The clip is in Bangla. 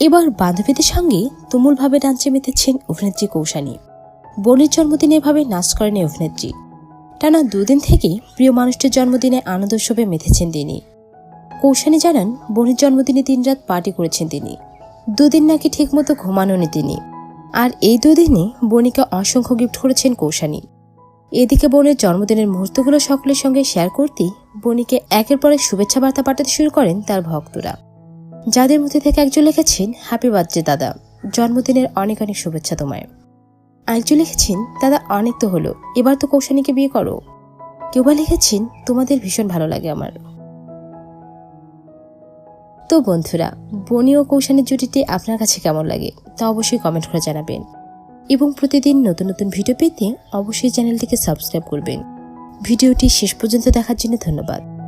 এবার বান্ধবীদের সঙ্গে তুমুলভাবে ডান্সে মেতেছেন অভিনেত্রী কৌশানী। বোনের জন্মদিনে এভাবে নাচ করেন অভিনেত্রী। টানা দুদিন থেকেই প্রিয় মানুষটির জন্মদিনে আনন্দ উৎসবে মেতেছেন তিনি। কৌশানী জানান বোনের জন্মদিনে দিন রাত পার্টি করেছেন তিনি। দুদিন নাকি ঠিকমতো ঘুমানোনি তিনি। আর এই দুদিনে বোনিকে অসংখ্য গিফট করেছেন কৌশানী। এদিকে বোনের জন্মদিনের মুহূর্তগুলো সকলের সঙ্গে শেয়ার করতেই বনিকে একের পর শুভেচ্ছা বার্তা পাঠাতে শুরু করেন তার ভক্তরা। যাদের মধ্যে থেকে একজন লিখেছেন হ্যাপি বার্থডে দাদা। জন্মদিনের অনেক অনেক শুভেচ্ছা তোমায়। আরেকজন লিখেছেন, দাদা, অনেক তো হলো। এবার তো কৌশানীকে বিয়ে করো। কেউ বা লিখেছেন, তোমাদের ভীষণ ভালো লাগে আমার। তো বন্ধুরা, বনি ও কৌশানীর জুটিটি আপনার কাছে কেমন লাগে তা অবশ্যই কমেন্ট করে জানাবেন। এবং প্রতিদিন নতুন নতুন ভিডিও পেতে অবশ্যই চ্যানেলটিকে সাবস্ক্রাইব করবেন। ভিডিওটি শেষ পর্যন্ত দেখার জন্য ধন্যবাদ।